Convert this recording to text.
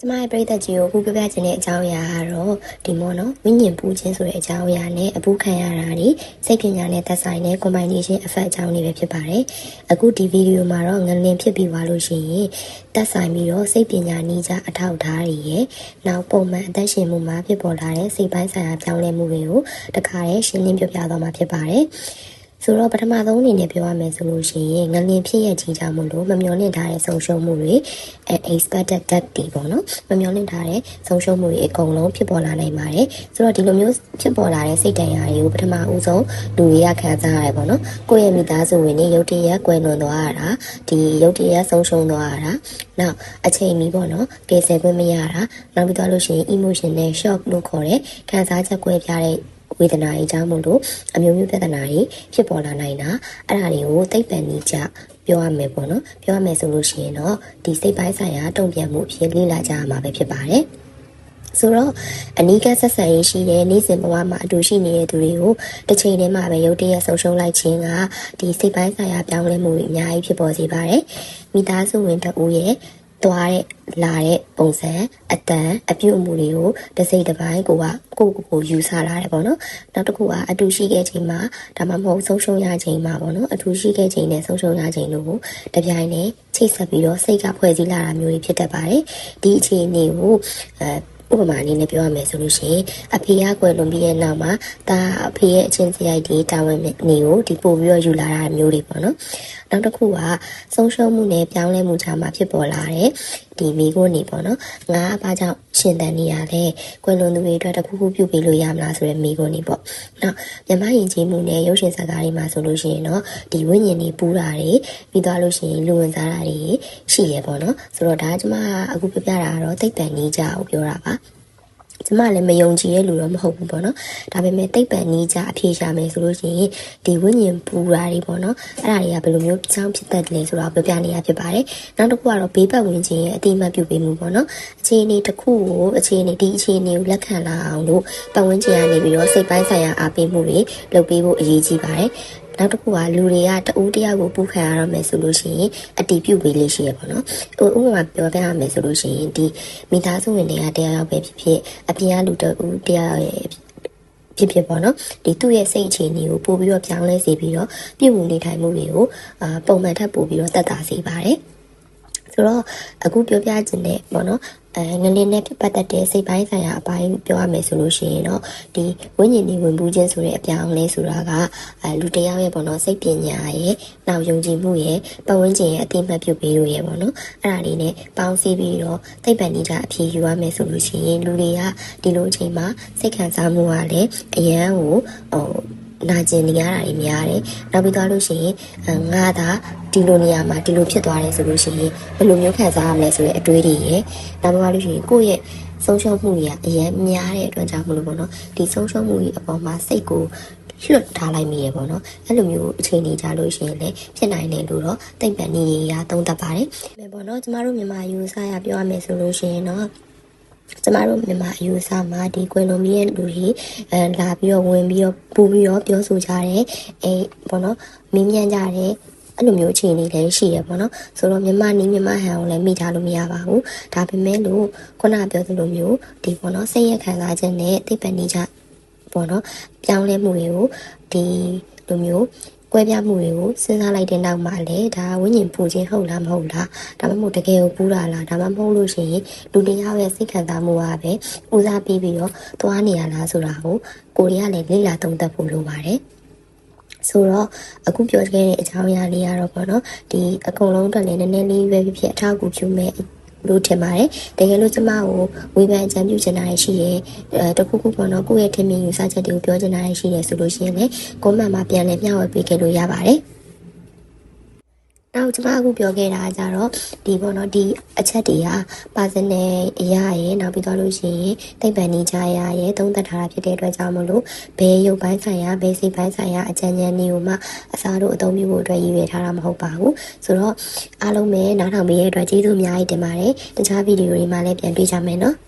ကျမရဲ့ပရိသတ်ကြီးကိုအခုပြပြချင်တဲ့အကြောင်းအရာကတော့ဒီမောနော်ဝိညာဉ်ပူခြင်းဆိုတဲ့အကြောင်းအရာနဲ့အပူခံရတာတွေစိတ်ပညာနဲ့သက်ဆိုင်တဲ့ combination effect အကြောင်းတွေပဲဖြစ်ပါတယ်အခုဒီဗီဒီယိုမှာတော့ငလင်ဖြစ်ပြီးသွားလို့ရှိရင်သက်ဆိုင်ပြီးတော့စိတ်ပညာနည်းကြအထောက်အထားတွေရဲ့နောက်ပုံမှန်အသက်ရှင်မှုမှာဖြစ်ပေါ်လာတဲ့စိတ်ပိုင်းဆိုင်ရာပြောင်းလဲမှုတွေကိုတခါတည်းရှင်းလင်းပြပြသွားမှာဖြစ်ပါတယ် ဆိုတော့ပထမဆုံးအနေနဲ့ပြောရမယ်ဆိုလို့ရှိရင်ငလင်ဖြစ်ရကြီးကြမှုလို့မမျော်လင့်ထားတဲ့ဆုံးရှုံးမှုတွေအဲ expected death တွေပေါ့နော်မမျော်လင့်ထားတဲ့ဆုံးရှုံးမှုတွေအကုန်လုံးဖြစ်ပေါ်လာနိုင်ပါတယ်ဆိုတော့ဒီလိုမျိုးဖြစ်ပေါ်လာတဲ့စိတ်တန်ရာတွေကိုပထမဦးဆုံးလူတွေကခံစားရတယ်ပေါ့နော်ကိုယ့်ရဲ့မိသားစုဝင်တွေရုတ်တရက်ကွယ်လွန်သွားရတာဒီရုတ်တရက်ဆုံးရှုံးသွားရတာနောက်အချိန်မီပေါ့နော်ကယ်ဆယ်ခွင့်မရတာနောက်ပြီးတော့လို့ရှိရင် emotional shock လို့ခေါ်တဲ့ခံစားချက်ကွဲပြားတဲ့ ဝေဒနာရေးကြောင့်မို့လို့အမျိုးမျိုးပြဿနာတွေဖြစ်ပေါ်လာနိုင်တာအဲ့ဒါတွေကိုသိပ္ပံနည်းကြပြောရမယ်ပေါ့နော်ပြောရမယ်ဆိုလို့ရှိရင်တော့ဒီစိတ်ပိုင်းဆိုင်ရာတုံ့ပြန်မှုအဖြစ်လေ့လာကြရမှာပဲဖြစ်ပါတယ်ဆိုတော့အနီးကပ်ဆက်ဆံရေးရှိတဲ့နေ့စဉ်ဘဝမှာအတူရှိနေတဲ့သူတွေကိုတစ်ချိန်တည်းမှာပဲရုတ်တရက်ဆုံးရှုံးလိုက်ခြင်းကဒီစိတ်ပိုင်းဆိုင်ရာပြောင်းလဲမှုတွေအများကြီးဖြစ်ပေါ်စေပါတယ်မိသားစုဝင်တဦးရဲ့ သွားတဲ့လာတဲ့ပုံစံအတန်အပြုတ်အမူတွေကိုတစ်စိတ်တစ်ပိုင်းကိုကကိုကိုကိုယူဆလာတယ်ပေါ့နော်နောက်တစ်ခုကအတူရှိခဲ့ချိန်မှာဒါမှမဟုတ်ဆုံးရှုံးရချိန်မှာပေါ့နော်အတူရှိခဲ့ချိန်နဲ့ဆုံးရှုံးရချိန်တို့ကိုတပြိုင်တည်းချိတ်ဆက်ပြီးတော့စိတ်ကဖွဲ့စည်းလာတာမျိုးတွေဖြစ်တတ်ပါတယ်ဒီအခြေအနေကိုအဲ ဥပမာအနေနဲ့ပြောရမယ်ဆိုလို့ရှိရင်အဖေကကွယ်လွန်ပြီးတဲ့နောက်မှာဒါအဖေရဲ့အချင်းစရိုက်တွေတာဝန်နေကိုဒီပို့ပြီးတော့ယူလာတာမျိုးတွေပေါ့နော်နောက်တစ်ခုကဆုံးရှုံးမှုနဲ့ပြောင်းလဲမှုချာမှာဖြစ်ပေါ်လာတဲ့ဒီမိကိုနေပေါ့နော်ငါအဘာကြောင့်ရှင်တန်နေရလဲကွယ်လွန်သူတွေအတွက်တစ်ခုခုပြုပေးလို့ရမလားဆိုတဲ့မိကိုနေပေါ့နောက်မြမယဉ်ကျေးမှုနဲ့ရုပ်ရှင်ဇာတ်ကားတွေမှာဆိုလို့ရှိရင်တော့ဒီဝိညာဉ်တွေပူတာတွေပြီးသွားလို့ရှိရင်လူဝင်စားတာတွေရှိရပေါ့နော်ဆိုတော့ဒါကကျွန်မအခုပြပြတာကတော့သိပ္ပံနည်းကြကိုပြောတာပါ ကျမလည်းမယုံကြည်ရဲ့လူတော့မဟုတ်ဘူးပေါ့နော်ဒါပေမဲ့တိတ်ပံနီးကြအဖြေရှာမယ်ဆိုလို့ရှိရင်ဒီဝိညာဉ်ပူတာတွေပေါ့နော်အဲ့ဒါတွေကဘယ်လိုမျိုးကြောင်းဖြစ်တတ်တယ်လဲဆိုတော့ပြောပြနေရဖြစ်ပါတယ်နောက်တစ်ခုကတော့ဘေးပတ်ဝန်းကျင်ရဲ့အတိအမှတ်ပြုပေးမှုပေါ့နော်အခြေအနေတစ်ခုကိုအခြေအနေဒီအခြေအနေကိုလက်ခံလာအောင်လို့ပတ်ဝန်းကျင်ကနေပြီးတော့စိတ်ပိုင်းဆိုင်ရာအားပေးမှုတွေလုပ်ပေးဖို့အရေးကြီးပါတယ် နောက်တစ်ခုကလူတွေကတဦးတယောက်ကိုပူခံရတော့မယ်ဆိုလို့ရှိရင်အတီးပြုတ်ပေးလေးရှိရပေါ့နော်ဟိုဥပမာပြောပြရမယ်ဆိုလို့ရှိရင်ဒီမိသားစုဝင်တွေကတယောက်ယောက်ပဲဖြစ်ဖြစ်အပြင်ကလူတဦးတယောက်ရဲ့ဖြစ်ဖြစ်ပေါ့နော်ဒီသူ့ရဲ့စိတ်အခြေအနေကိုပို့ပြီးတော့ပြောင်းလဲစေပြီးတော့ပြုမှုနေထိုင်မှုတွေကိုအာပုံမှန်ထပ်ပို့ပြီးတော့တက်တာစေပါတယ် ဆိုတော့အခုပြောပြခြင်းနဲ့ပေါ့နော်အဲငလင်းနဲ့ပတ်သက်တဲ့စိတ်ပိုင်းဆိုင်ရာအပိုင်းပြောရမယ်ဆိုလို့ရှိရင်တော့ဒီဝိညာဉ်တွေဝင်ပူးခြင်းဆိုတဲ့အပြောင်းလဲဆိုတာကအဲလူတယောက်ရဲ့ပေါ့နော်စိတ်ပညာရဲ့နောက်ယုံကြည်မှုရဲ့ပတ်ဝန်းကျင်ရဲ့အသိမှတ်ပြုပေးလို့ရဲ့ပေါ့နော်အဲ့ဒါလေးနဲ့ပေါင်းစည်းပြီးတော့သိပ္ပံနည်းကအဖြေယူရမယ်ဆိုလို့ရှိရင်လူတွေကဒီလိုအချိန်မှာစိတ်ခံစားမှုကလည်းအရန်ကိုဟို နာကျင်နေရတာတွေများတယ်။နောက်ပြီးသွားလို့ရှိရင်ငါသာဒီလိုနေရာမှာဒီလိုဖြစ်သွားတယ်ဆိုလို့ရှိရင်ဘယ်လိုမျိုးခံစားရမလဲဆိုတဲ့အတွေးတွေရယ်။နောက်ပြီးသွားလို့ရှိရင်ကိုယ့်ရဲ့ဆုံးရှုံးမှုတွေကအရင်များတဲ့အတွက်ကြောင့်မလို့ပေါ့နော်။ဒီဆုံးရှုံးမှုတွေအပေါ်မှာစိတ်ကိုလွတ်ထားလိုက်မိရပေါ့နော်အဲ့လိုမျိုးအချိန်ကြီးကြလို့ရှိရင်လည်းဖြစ်နိုင်တယ်လို့တော့သိမ့်ပန်နေရသုံးသပ်ပါတယ်။ဒါပေမဲ့ပေါ့နော်ကျမတို့မြန်မာယူဆရပြောရမယ်ဆိုလို့ရှိရင်တော့ ကျမတို့မြန်မာအယူအဆမှာဒီကွယ်လွန်ပြီးတဲ့လူတွေအဲလာပြီးတော့ဝင်ပြီးတော့ပူပြီးတော့ပြောဆိုကြတယ်အဲဘောနော်မင်းမြန်ကြတယ်အဲ့လိုမျိုးအခြေအနေလည်းရှိရပေါ့နော်ဆိုတော့မြန်မာနီးမြန်မာဟန်ကိုလည်းမိထားလို့မရပါဘူးဒါပေမဲ့လို့ခုနပြောသလိုမျိုးဒီပေါ့နော်စိတ်ရခံစားခြင်းနဲ့သိပ္ပံနည်းကြပေါ့နော်ပြောင်းလဲမှုတွေကိုဒီလိုမျိုး ကွဲပြားမှုတွေကိုစဉ်းစားလိုက်တဲ့နောက်မှာလည်းဒါဝိညာဉ်ပူခြင်းဟုတ်လားမဟုတ်လားဒါမှမဟုတ်တကယ်ကိုပူတာလားဒါမှမဟုတ်လို့ရှိရင်လူတယောက်ရဲ့စိတ်ခံစားမှုကပဲဦးစားပေးပြီးတော့သွားနေရလားဆိုတာကိုကိုရီးယားလည်းလေ့လာသုံးသပ်ဖို့လိုပါတယ်ဆိုတော့အခုပြောခဲ့တဲ့အကြောင်းအရာလေးကတော့ပေါ့နော်ဒီအကုန်လုံးအတွက်လည်းနည်းနည်းလေးပဲဖြစ်ဖြစ်အထောက်အကူပြုမဲ့ လို့ထင်ပါတယ်တကယ်လို့ကျမကိုဝေဖန်အကြံပြုချင်တာရှိရဲအဲတခုခုပေါ့နော်ကိုယ့်ရဲ့ထင်မြင်ယူဆချက်တွေကိုပြောချင်တာရှိရဲဆိုလို့ရှိရင်လည်းကွန်မန့်မှာပြန်လည်မျှဝေပေးခဲ့လို့ရပါတယ် နောက်ကျမအခုပြောခဲ့တာကြတော့ဒီပေါ့နော်ဒီအချက်တွေကပါစနယ်အရာရဲ့နောက်ပြီးတော့လို့ရှိရင်သိပ္ပံနေကြရရဲ့သုံးသက်ထားတာဖြစ်တဲ့အတွက်ကြောင့်မလို့ဘယ်ရုပ်ပိုင်းဆိုင်ရာဘယ်စိတ်ပိုင်းဆိုင်ရာအကြံဉာဏ်တွေကိုမှအစားတို့အသုံးပြုဖို့အတွက်ရည်ရွယ်ထားတာမဟုတ်ပါဘူးဆိုတော့အားလုံးပဲနားထောင်ပေးရတဲ့အတွက်ကျေးဇူးအများကြီးတင်ပါတယ်တခြားဗီဒီယိုတွေမှာလည်းပြန်တွေ့ကြမယ်နော်